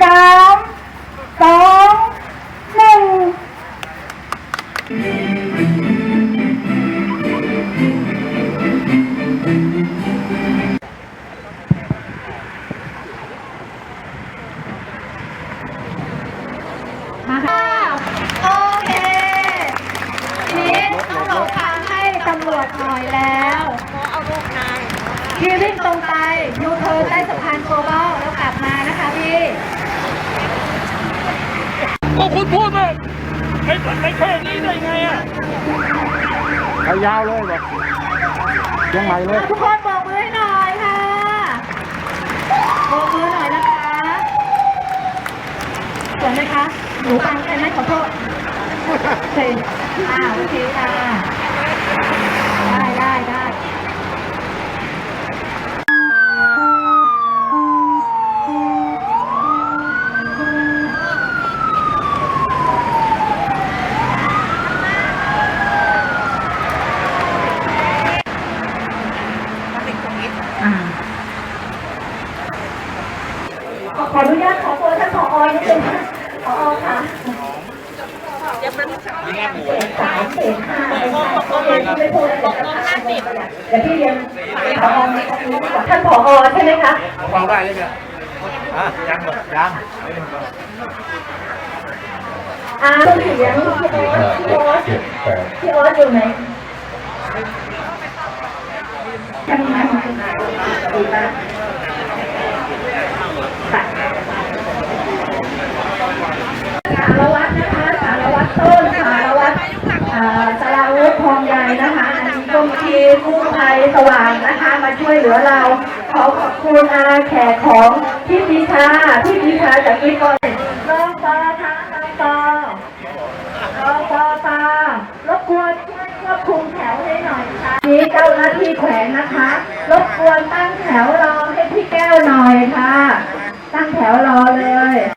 สามสองหนึ่งมาค่ะ โอเคทีนี้ต้องหลบทางให้ตำรวจหน่อยแล้ว พี่วิ่งตรงไปยูเทิร์นใต้สะพานโกลบอลแล้วกลับมานะคะพี่ก็คุณพูดมาให้ตัดไปแค่นี้ได้ไงอะเอายาวเลยแบบยังไงเลย ทุกคนบอกมือให้หน่อยค่ะบอกมือหน่อยนะคะสวยไหมคะ หนูฟังใช่ไหมขอโทษโอเคอ่าโอเคค่ะ ได้ได้ได้ อ่า ขอขออนุญาตขอตัวท่านผอนิดนึงค่ะผอค่ะสามเศษห้าเองค่ะโอเคไม่พูดแล้วเดี๋ยวจะถามเดี๋ยวพี่เรียนผอในตรงนี้ก่อนท่านผอใช่ไหมคะฟังได้เลยเนี่ยอะยังหมดยังอ่าเสียงพี่โอ๊ตพี่โอ๊ตพี่โอ๊ตอยู่ไหนทำงานดีมากค่ะ ต้นสารวัตรสารวุฒิทองใหญ่นะคะอันนี้ก็ทีกู้ภัยสว่างนะคะ มาช่วยเหลือเรา ขอขอบคุณอาแขกของพี่พีชาพี่พีชาจากพี่ก่อนน้องตาค่ะน้องตารองตอปารบกวนช่วควบคุมแถวให้หน่อยค่ะนี้เจ้าหน้าที่แขวนนะคะ รบกวนตั้งแถวเรา